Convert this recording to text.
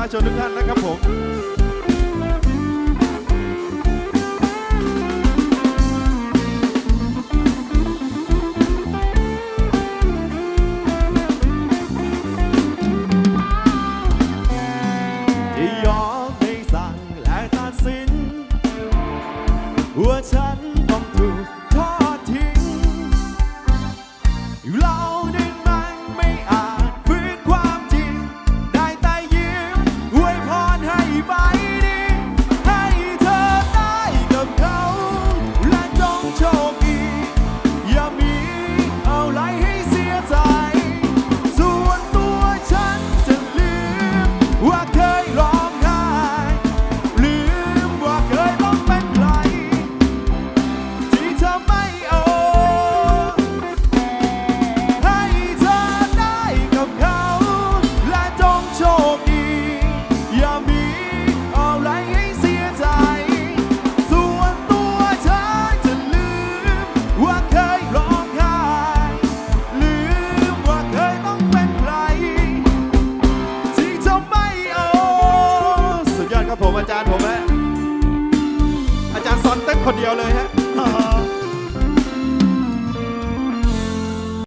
ราชชนทุกท่านนะครับผมยอมให้สั่งและตัดสินว่าฉัน คนเดียวเลยฮะ